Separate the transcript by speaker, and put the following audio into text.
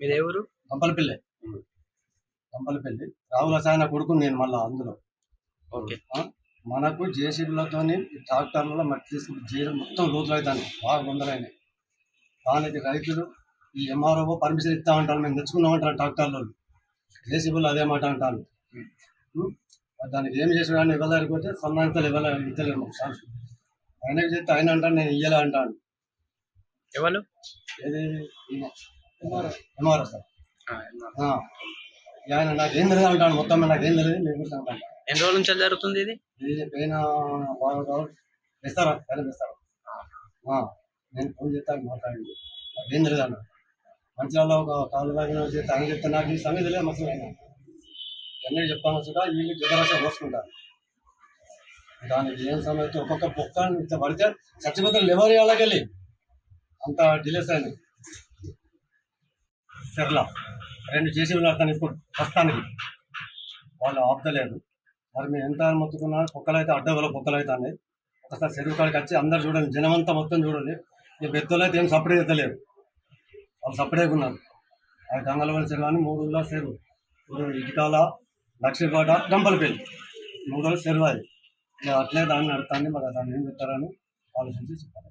Speaker 1: ఏ ఊరు
Speaker 2: కంపలపల్లి కంపలపల్లి రావుల సాయన కొడుకు నేను మళ్ళా అందులో.
Speaker 1: ఓకే?
Speaker 2: మనకు జేసీబీలతోని ట్రాక్టర్లలో మట్టి తీసుకుని జీరం మొత్తం లోతులు అవుతాను బాగా వందలైనవి దానికి రైతులు ఈ ఎంఆర్ఓ పర్మిషన్ ఇస్తా అంటారు మేము తెచ్చుకున్నామంటారు ట్రాక్టర్లో జేసీబీలు అదే మాట అంటాను? దానికి ఏం చేసిన ఇవ్వలేకపోతే సన్నాహితలు ఇవ్వలే ఇవ్వలేము సార్. ఆయనకి చెప్తే ఆయన అంటాను నేను ఇయ్యలే అంటాను
Speaker 1: ఎవరు?
Speaker 2: ఏది? MRO sir. ఆయన నాకు తెలియదు అంటాను మొత్తం నాకు తెలియదు నేను కూడా అంటాను.
Speaker 1: ఎన్ని రోజుల నుంచి జరుగుతుంది ఇది?
Speaker 2: ఇది పైన బాగా కావాలి ఇస్తారా పైన ఇస్తారా ఆ, నేను ఫోన్ చేస్తాను మాట్లాడండి. నాకు తెలియదు అన్న మంచిగా ఒక కాలు లాగిన చేస్తే ఆయన చెప్తే నాకు ఈ సంగతి తెలియదు మసలు ఆయన. ఎన్నో చెప్తాను సుధా వీళ్ళు జబరాశ పోసుకుంటారు. దానికి ఏం సమయంతో ఒక్కొక్క పొక్క పడితే చచ్చిపోతే లెవర్ అలాగెళ్ళి అంత డిలేస్ అయింది. చెర్ల రెండు చేసి వెళ్తాను ఇప్పుడు ప్రస్తుతానికి. వాళ్ళు ఆపుతలేదు మరి మేము ఎంత మొత్తుకున్నా కుక్కలు అయితే అడ్డగల కుక్కలు అయితే ఉన్నాయి ఒకసారి చెరువు కాడికి వచ్చి అందరు చూడండి జనమంతా మొత్తం చూడండి. ఈ పెద్దలు అయితే ఏం సపరేట్ అవుతలేరు వాళ్ళు సపరేట్గా ఉన్నారు అది గంగలవల్లి చెరువు అని మూడు ఊళ్ళో చెరువు. ఇప్పుడు ఇటుకాల లక్ష్మీపాట గంపలపల్లి మూడు రోజులు చెరువు అది. అట్లే దాన్ని నడుతాన్ని మరి దాన్ని ఏం పెట్టారని ఆలోచించి చెప్పాలి.